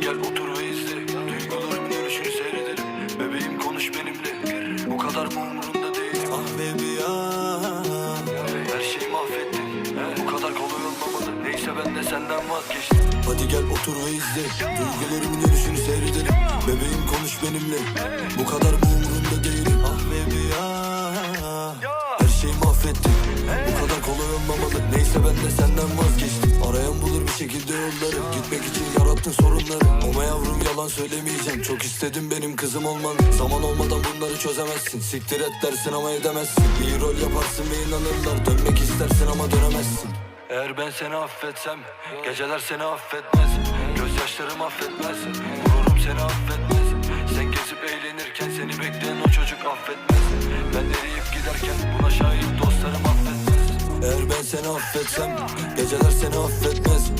gel otur ve izle. Duygularımın dönüşünü seyredelim. Bebeğim konuş benimle. Bu kadar mı umurunda değil Ah baby ya Her şeyi mahvettin. Bu kadar kolay olmamalı. Neyse ben de senden vazgeçtim. Hadi gel otur ve izle. Duygularımın dönüşünü seyredelim. Bebeğim konuş benimle. Bu kadar mı umurunda değilim? Ah baby ya Her şeyi mahvettin. Bu kadar kolay olmamalı. Neyse ben de senden vazgeçtim. Arayan bulur bir şekilde yolları. Gitmek için yarattın sorunları Ama yavrum yalan söylemeyeceğim. Çok istedim benim kızım olman Zaman olmadan bunları çözemezsin. Siktir et dersin ama edemezsin. İyi rol yaparsın ve inanırlar. Dönmek istersin ama dönemezsin. Eğer ben seni affetsem Geceler seni affetmez. Gözyaşlarım affetmez. Gururum seni affetmez. Sen gezip eğlenirken Seni bekleyen o çocuk affetmez. Ben eriyip giderken Buna şahit dostlarım affetmez. Eğer ben seni affetsem Geceler seni affetmez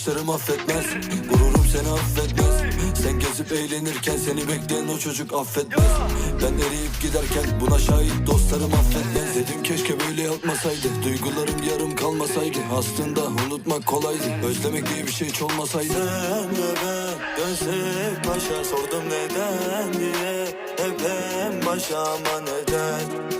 Gözyaşlarım affetmez. Gururum seni affetmez. Sen gezip eğlenirken Seni bekleyen o çocuk affetmez. Ben eriyip giderken Buna şahit dostlarım affetmez. Dedim keşke böyle yapmasaydı. Duygularım yarım kalmasaydı. Aslında unutmak kolaydı. Özlemek diye bir şey hiç olmasaydı. Sen ve ben dönsek başa. Sordum neden diye. Hep başa ama neden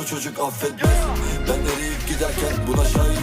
o çocuk affetmez Ben eriyip giderken Buna şahit